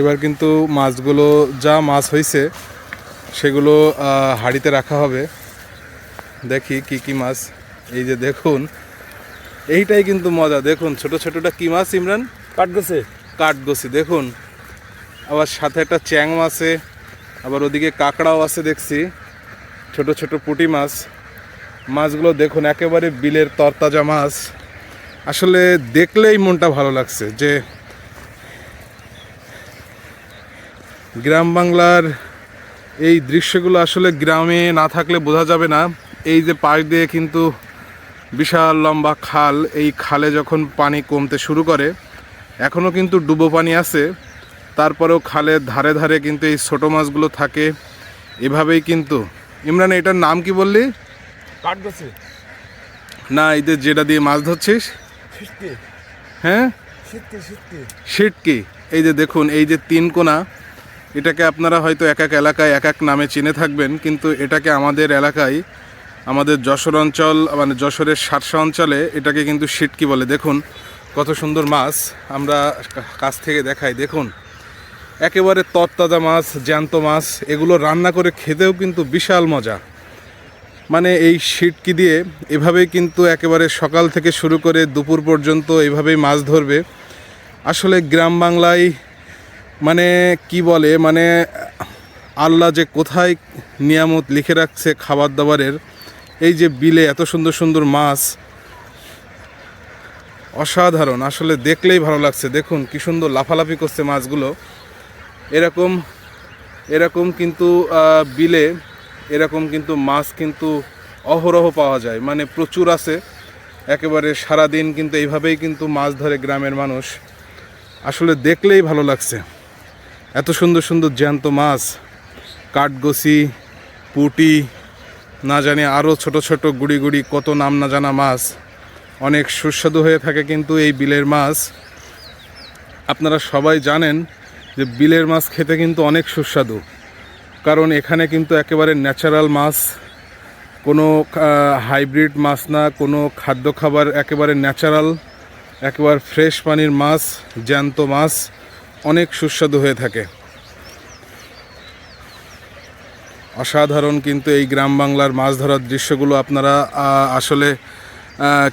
এবার কিন্তু মাছগুলো যা মাছ হয়েছে সেগুলো হাঁড়িতে রাখা হবে। দেখি কি কি মাছ। এই যে দেখুন এইটাই কিন্তু মজা। দেখুন ছোট ছোটটা কি মাছ ইমরান? কাট গেছে কাঠগোসি দেখুন। আবার সাথে একটা চ্যাং আছে আবার ওদিকে কাঁকড়াও আছে দেখছি। ছোট ছোট পুঁটি মাছ। মাছগুলো দেখুন একেবারে বিলের তরতাজা মাছ। আসলে দেখলেই মনটা ভালো লাগছে যে গ্রাম বাংলার এই দৃশ্যগুলো আসলে গ্রামে না থাকলে বোঝা যাবে না। এই যে পাশ দিয়ে কিন্তু বিশাল লম্বা খাল এই খালে যখন পানি কমতে শুরু করে এখনও কিন্তু ডুবো পানি আছে। তারপরেও খালের ধারে ধারে কিন্তু এই ছোটো মাছগুলো থাকে। এভাবেই কিন্তু। ইমরান এটার নাম কি বললি? না এই যে যেটা দিয়ে মাছ ধরছিস। হ্যাঁ? শীতকে এই যে দেখুন এই যে তিন কোনা এটাকে আপনারা হয়তো এক এক এলাকায় এক এক নামে চিনে থাকবেন, কিন্তু এটাকে আমাদের এলাকায়, আমাদের যশোর অঞ্চল মানে যশোরের সারসা অঞ্চলে এটাকে কিন্তু শিটকি বলে। দেখুন, কত সুন্দর মাছ আমরা কাছ থেকে দেখাই। দেখুন, একেবারে তরতাজা মাছ, জ্যান্ত মাছ, এগুলো রান্না করে খেতেও কিন্তু বিশাল মজা। মানে এই শিটকি দিয়ে এভাবেই কিন্তু একেবারে সকাল থেকে শুরু করে দুপুর পর্যন্ত এভাবেই মাছ ধরবে। আসলে গ্রাম বাংলায় মানে কি বলে মানে আল্লাহ যে কোথায় নিয়ামত লিখে রাখছে খাবার দাবারের এই যে বিলে এত সুন্দর সুন্দর মাছ, অসাধারণ। আসলে দেখলেই ভালো লাগছে। দেখুন, কি সুন্দর লাফালাফি করছে মাছগুলো। এরকম এরকম কিন্তু বিলে এরকম কিন্তু মাছ কিন্তু অহরহ পাওয়া যায়। মানে প্রচুর আছে। একেবারে সারাদিন কিন্তু এইভাবেই কিন্তু মাছ ধরে গ্রামের মানুষ। আসলে দেখলেই ভালো লাগছে। এত সুন্দর সুন্দর জ্যান্ত মাছ, কাঠগসি, পুটি, না জানি আরও ছোট ছোট গুড়ি গুড়ি কত নাম না জানা মাছ। অনেক সুস্বাদু হয়ে থাকে কিন্তু এই বিলের মাছ। আপনারা সবাই জানেন যে বিলের মাছ খেতে কিন্তু অনেক সুস্বাদু, কারণ এখানে কিন্তু একেবারে ন্যাচারাল মাছ, কোনো হাইব্রিড মাছ না, কোনো খাদ্য খাবার একেবারে ন্যাচারাল, একেবারে ফ্রেশ পানির মাছ, জ্যান্ত মাছ। অনেক সুস্বাদু হয়ে থাকে। অসাধারণ কিন্তু এই গ্রাম বাংলার মাছ ধরার দৃশ্যগুলো আপনারা আসলে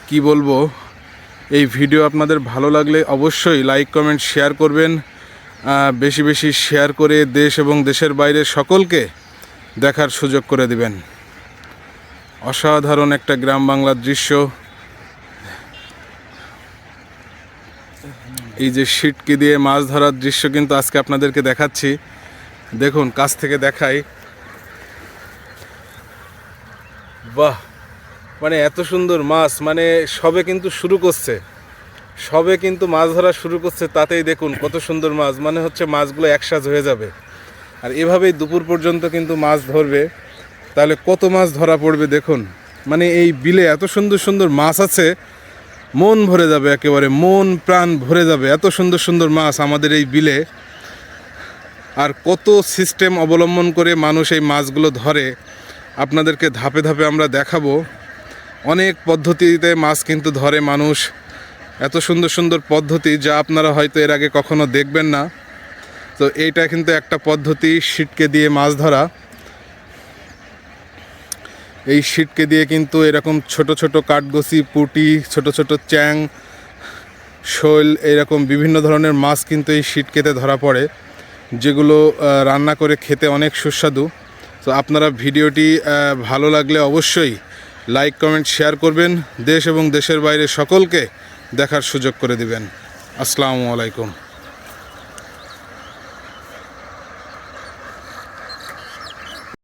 কি বলব, এই ভিডিও আপনাদের ভালো লাগলে অবশ্যই লাইক, কমেন্ট, শেয়ার করবেন। বেশি বেশি শেয়ার করে দেশ এবং দেশের বাইরে সকলকে দেখার সুযোগ করে দিবেন। অসাধারণ একটা গ্রাম বাংলার দৃশ্য। এই যে শিটকি দিয়ে মাছ ধরার দৃশ্য কিন্তু আজকে আপনাদেরকে দেখাচ্ছি। দেখুন, কাছ থেকে দেখাই। বাহ! মানে এত সুন্দর মাছ মানে সবে কিন্তু শুরু করছে। সবে কিন্তু মাছ ধরা শুরু করছে, তাতেই দেখুন কত সুন্দর মাছ মানে হচ্ছে মাছগুলো একসাথ হয়ে যাবে। আর এভাবেই দুপুর পর্যন্ত কিন্তু মাছ ধরবে। তাহলে কত মাছ ধরা পড়বে দেখুন। মানে এই বিলে এত সুন্দর সুন্দর মাছ আছে মন ভরে যাবে একেবারে, মন প্রাণ ভরে যাবে। এত সুন্দর সুন্দর মাছ আমাদের এই বিলে। আর কত সিস্টেম অবলম্বন করে মানুষ এই মাছগুলো ধরে, আপনাদেরকে ধাপে ধাপে আমরা দেখাবো। অনেক পদ্ধতিতে মাছ কিন্তু ধরে মানুষ। এত সুন্দর সুন্দর পদ্ধতি যা আপনারা হয়তো এর আগে কখনো দেখবেন না। তো এইটা কিন্তু একটা পদ্ধতি শিটকে দিয়ে মাছ ধরা। এই শিটকে দিয়ে কিন্তু এরকম ছোট ছোট কাঠগসি, পুটি, ছোট ছোট চ্যাং, শৈল এরকম বিভিন্ন ধরনের মাছ কিন্তু এই শিটকেতে ধরা পড়ে, যেগুলো রান্না করে খেতে অনেক সুস্বাদু। তো আপনারা ভিডিওটি ভালো লাগলে অবশ্যই লাইক, কমেন্ট, শেয়ার করবেন। দেশ এবং দেশের বাইরে সকলকে দেখার সুযোগ করে দিবেন। আসসালামু আলাইকুম।